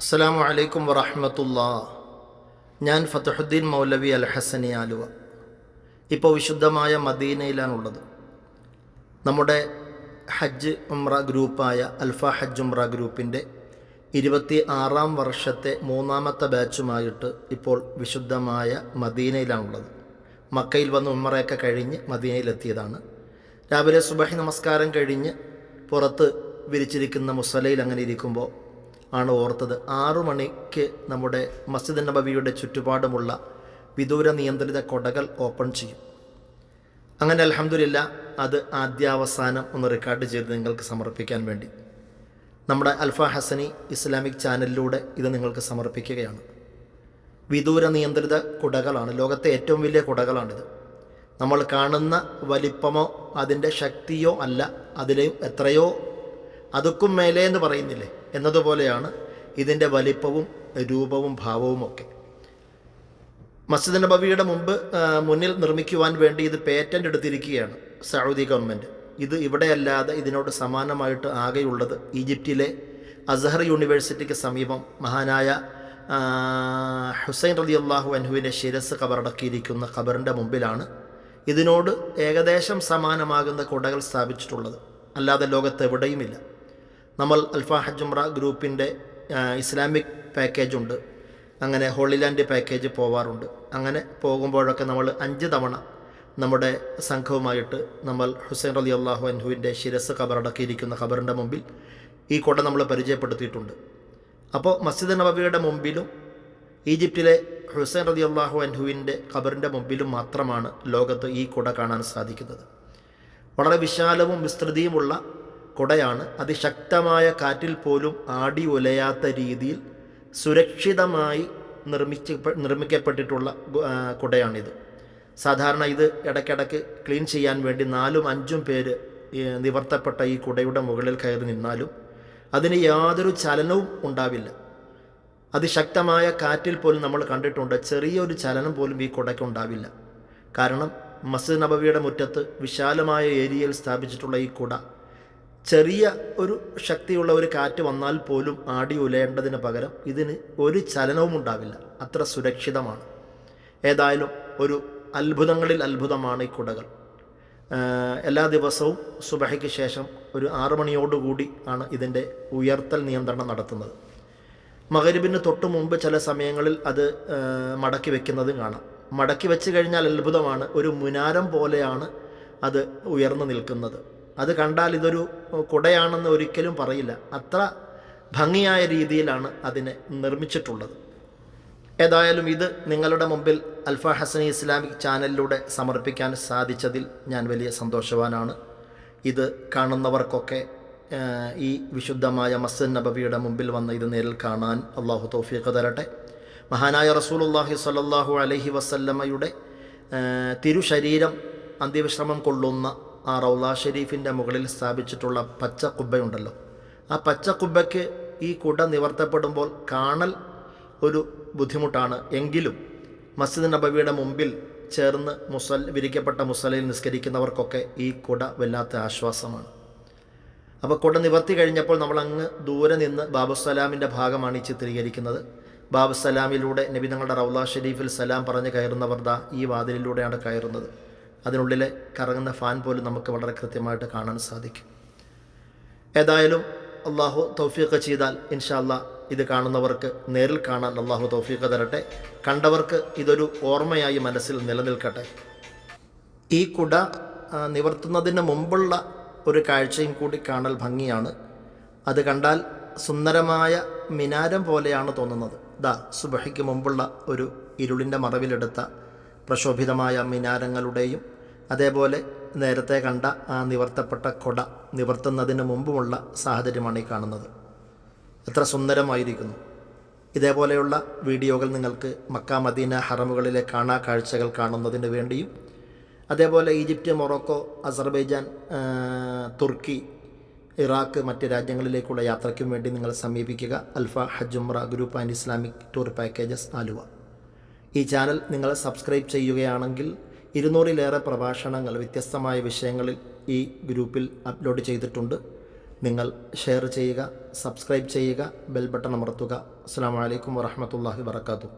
അസ്സലാമു അലൈക്കും വറഹമത്തുള്ള. ഞാൻ ഫതഹുദ്ദീൻ മൗലവി അൽ ഹസനി ആലുവ. ഇപ്പോൾ വിശുദ്ധമായ മദീനയിലാണ് ഉള്ളത് നമ്മുടെ ഹജ്ജ് ഉംറ ഗ്രൂപ്പായ അൽഫ ഹജ്ജ് ഉംറ ഗ്രൂപ്പിന്റെ ഇരുപത്തി ആറാം വർഷത്തെ മൂന്നാമത്തെ ബാച്ചുമായിട്ട് ഇപ്പോൾ വിശുദ്ധമായ മദീനയിലാണ് ഉള്ളത് മക്കയിൽ വന്ന് ഉമ്മറയൊക്കെ കഴിഞ്ഞ് മദീനയിലെത്തിയതാണ്. രാവിലെ സുബഹി നമസ്കാരം കഴിഞ്ഞ് പുറത്ത് വിരിച്ചിരിക്കുന്ന മുസലയിൽ അങ്ങനെ ഇരിക്കുമ്പോൾ ആണ് ഓർത്തത്. ആറു മണിക്ക് നമ്മുടെ മസ്ജിദ് നബവിയുടെ ചുറ്റുപാടുമുള്ള വിദൂര നിയന്ത്രിത കൊടകൾ ഓപ്പൺ ചെയ്യും. അങ്ങനെ അലഹമില്ല അത് ആദ്യാവസാനം ഒന്ന് റെക്കോർഡ് ചെയ്ത് നിങ്ങൾക്ക് സമർപ്പിക്കാൻ വേണ്ടി. നമ്മുടെ അൽഫ ഹസനി ഇസ്ലാമിക് ചാനലിലൂടെ ഇത് നിങ്ങൾക്ക് സമർപ്പിക്കുകയാണ്. വിദൂര നിയന്ത്രിത കുടകളാണ് ലോകത്തെ ഏറ്റവും വലിയ കുടകളാണിത്. നമ്മൾ കാണുന്ന വലിപ്പമോ അതിന്റെ ശക്തിയോ അല്ല അതിലെയും എത്രയോ അതുക്കും മേലെ എന്ന് പറയുന്നില്ലേ? എന്നതുപോലെയാണ് ഇതിന്റെ വലിപ്പവും രൂപവും ഭാവവും ഒക്കെ. മസ്ജിദ് നബവിയുടെ മുമ്പ് മുന്നിൽ നിർമ്മിക്കുവാൻ വേണ്ടി ഇത് പേറ്റന്റ് എടുത്തിരിക്കുകയാണ് സൗദി ഗവൺമെന്റ് ഇത് ഇവിടെയല്ലാതെ ഇതിനോട് സമാനമായിട്ട് ആകെയുള്ളത് ഈജിപ്റ്റിലെ അസഹർ യൂണിവേഴ്സിറ്റിക്ക് സമീപം മഹാനായ ഹുസൈൻ റലി അള്ളാഹു അൻഹുവിന്റെ ശിരസ് കബറടക്കിയിരിക്കുന്ന ഖബറിന്റെ മുമ്പിലാണ് ഇതിനോട് ഏകദേശം സമാനമാകുന്ന കുടകൾ സ്ഥാപിച്ചിട്ടുള്ളത്. അല്ലാതെ ലോകത്ത് എവിടെയുമില്ല നമ്മൾ അൽഫ ഹജുമ്ര ഗ്രൂപ്പിന്റെ ഇസ്ലാമിക് പാക്കേജ് ഉണ്ട്. അങ്ങനെ ഹോളിലാൻഡ് പാക്കേജ് പോവാറുണ്ട്. അങ്ങനെ പോകുമ്പോഴൊക്കെ നമ്മൾ അഞ്ച് തവണ നമ്മുടെ സംഘവുമായിട്ട് നമ്മൾ ഹുസൈൻ അലി അള്ളാഹു അൻഹുവിന്റെ ശിരസ് ഖബറടക്കിയിരിക്കുന്ന ഖബറിന്റെ മുമ്പിൽ ഈ കൊട നമ്മൾ പരിചയപ്പെടുത്തിയിട്ടുണ്ട്. അപ്പോൾ മസ്ജിദ് നബവിയുടെ മുമ്പിലും ഈജിപ്തിലെ ഹുസൈൻ അലി അള്ളാഹു അൻഹുവിന്റെ ഖബറിന്റെ മുമ്പിലും മാത്രമാണ് ലോകത്ത് ഈ കുട കാണാൻ സാധിക്കുന്നത്. വളരെ വിശാലവും വിസ്തൃതിയുമുള്ള കുടയാണ് അതിശക്തമായ കാറ്റിൽ പോലും ആടി ഉലയാത്ത രീതിയിൽ സുരക്ഷിതമായി നിർമ്മിച്ച് നിർമ്മിക്കപ്പെട്ടിട്ടുള്ള കുടയാണിത്. സാധാരണ ഇത് ഇടയ്ക്കിടയ്ക്ക് ക്ലീൻ ചെയ്യാൻ വേണ്ടി നാലും അഞ്ചും പേര് നിവർത്തപ്പെട്ട ഈ കുടയുടെ മുകളിൽ കയറി നിന്നാലും അതിന് യാതൊരു ചലനവും ഉണ്ടാവില്ല. അതിശക്തമായ കാറ്റിൽ പോലും നമ്മൾ കണ്ടിട്ടുണ്ട് ചെറിയൊരു ചലനം പോലും ഈ കുടയ്ക്ക് ഉണ്ടാവില്ല. കാരണം മസ്ജിദ് നബവിയുടെ മുറ്റത്ത് വിശാലമായ ഏരിയയിൽ സ്ഥാപിച്ചിട്ടുള്ള ഈ കുട ചെറിയ ഒരു ശക്തിയുള്ള ഒരു കാറ്റ് വന്നാൽ പോലും ആടി ഉലയേണ്ടതിന് പകരം ഇതിന് ഒരു ചലനവും ഉണ്ടാവില്ല. അത്ര സുരക്ഷിതമാണ്. ഏതായാലും ഒരു അത്ഭുതങ്ങളിൽ അത്ഭുതമാണ് ഈ കുടകൾ. എല്ലാ ദിവസവും സുബഹയ്ക്ക് ശേഷം ഒരു ആറ് മണിയോടുകൂടി ആണ് ഇതിന്റെ ഉയർത്തൽ നിയന്ത്രണം നടത്തുന്നത്. മകരുവിന് തൊട്ട് മുമ്പ് ചില സമയങ്ങളിൽ അത് മടക്കി വെക്കുന്നതും കാണാം. മടക്കി വെച്ച് കഴിഞ്ഞാൽ അത്ഭുതമാണ്. ഒരു മുനാരം പോലെയാണ് അത് ഉയർന്നു നിൽക്കുന്നത്. അത് കണ്ടാൽ ഇതൊരു കുടയാണെന്ന് ഒരിക്കലും പറയില്ല. അത്ര ഭംഗിയായ രീതിയിലാണ് അതിനെ നിർമ്മിച്ചിട്ടുള്ളത്. ഏതായാലും ഇത് നിങ്ങളുടെ മുമ്പിൽ അൽഫ ഹസനി ഇസ്ലാമിക് ചാനലിലൂടെ സമർപ്പിക്കാൻ സാധിച്ചതിൽ ഞാൻ വലിയ സന്തോഷവാനാണ്. ഇത് കാണുന്നവർക്കൊക്കെ ഈ വിശുദ്ധമായ മസ്ജിദ് നബബിയുടെ മുമ്പിൽ വന്ന് ഇത് നേരിൽ കാണാൻ അള്ളാഹു തോഫിയൊക്കെ തരട്ടെ. മഹാനായ റസൂലുള്ളാഹി സ്വല്ലല്ലാഹു അലൈഹി വസല്ലമ്മയുടെ തിരുശരീരം അന്ത്യവിശ്രമം കൊള്ളുന്ന ആ റൗല ഷെരീഫിന്റെ മുകളിൽ സ്ഥാപിച്ചിട്ടുള്ള പച്ച കുബ്ബയുണ്ടല്ലോ. ആ പച്ച കുബ്ബയ്ക്ക് ഈ കുട നിവർത്തപ്പെടുമ്പോൾ കാണൽ ഒരു ബുദ്ധിമുട്ടാണ്. എങ്കിലും മസ്ജിദ് നബവിയുടെ മുമ്പിൽ ചേർന്ന് മുസൽ വിരിക്കപ്പെട്ട മുസലയിൽ നിസ്കരിക്കുന്നവർക്കൊക്കെ ഈ കുട വല്ലാത്ത ആശ്വാസമാണ്. അപ്പോൾ കുട നിവർത്തി കഴിഞ്ഞപ്പോൾ നമ്മൾ അങ്ങ് ദൂരെ നിന്ന് ബാബുസലാമിന്റെ ഭാഗമാണ് ഈ ചിത്രീകരിക്കുന്നത്. ബാബുസലാമിലൂടെ നബി തങ്ങളുടെ റൗല ഷെരീഫിൽ സലാം പറഞ്ഞ് കയറുന്നവർ ദാ ഈ വാതിലിലൂടെയാണ് കയറുന്നത്. അതിനുള്ളിലെ കറങ്ങുന്ന ഫാൻ പോലും നമുക്ക് വളരെ കൃത്യമായിട്ട് കാണാൻ സാധിക്കും. ഏതായാലും അള്ളാഹു തൗഫീഖ് ചെയ്താൽ ഇൻഷാല്ല ഇത് കാണുന്നവർക്ക് നേരിൽ കാണാൻ അള്ളാഹു തൗഫീഖ് തരട്ടെ. കണ്ടവർക്ക് ഇതൊരു ഓർമ്മയായി മനസ്സിൽ നിലനിൽക്കട്ടെ. ഈ കുട നിവർത്തുന്നതിന് മുമ്പുള്ള ഒരു കാഴ്ചയും കൂടി കാണൽ ഭംഗിയാണ്. അത് കണ്ടാൽ സുന്ദരമായ മിനാരം പോലെയാണ് തോന്നുന്നത്. ദാ സുബഹയ്ക്ക് മുമ്പുള്ള ഒരു ഇരുളിന്റെ മറവിലെടുത്ത പ്രശോഭിതമായ മിനാരങ്ങളുടെയും അതേപോലെ നേരത്തെ കണ്ട ആ നിവർത്തപ്പെട്ട കൊട നിവർത്തുന്നതിന് മുമ്പുമുള്ള സാഹചര്യമാണ് ഈ കാണുന്നത്. എത്ര സുന്ദരമായിരിക്കുന്നു. ഇതേപോലെയുള്ള വീഡിയോകൾ നിങ്ങൾക്ക് മക്ക മദീന ഹറമുകളിലെ കാണാ കാഴ്ചകൾ കാണുന്നതിന് വേണ്ടിയും അതേപോലെ ഈജിപ്റ്റ് മൊറോക്കോ അസർബൈജാൻ തുർക്കി ഇറാഖ് മറ്റ് രാജ്യങ്ങളിലേക്കുള്ള യാത്രയ്ക്കും വേണ്ടി നിങ്ങൾ സമീപിക്കുക. Alfa Hajumra group and Islamic tour packages Aluva. ഈ ചാനൽ നിങ്ങൾ സബ്സ്ക്രൈബ് ചെയ്യുകയാണെങ്കിൽ ഇരുന്നൂറിലേറെ പ്രഭാഷണങ്ങൾ വ്യത്യസ്തമായ വിഷയങ്ങളിൽ ഈ ഗ്രൂപ്പിൽ അപ്ലോഡ് ചെയ്തിട്ടുണ്ട്. നിങ്ങൾ ഷെയർ ചെയ്യുക സബ്സ്ക്രൈബ് ചെയ്യുക ബെൽ ബട്ടൺ അമർത്തുക. അസ്സാം വലൈക്കും വറഹമത്തല്ലാഹി വർക്കാത്തു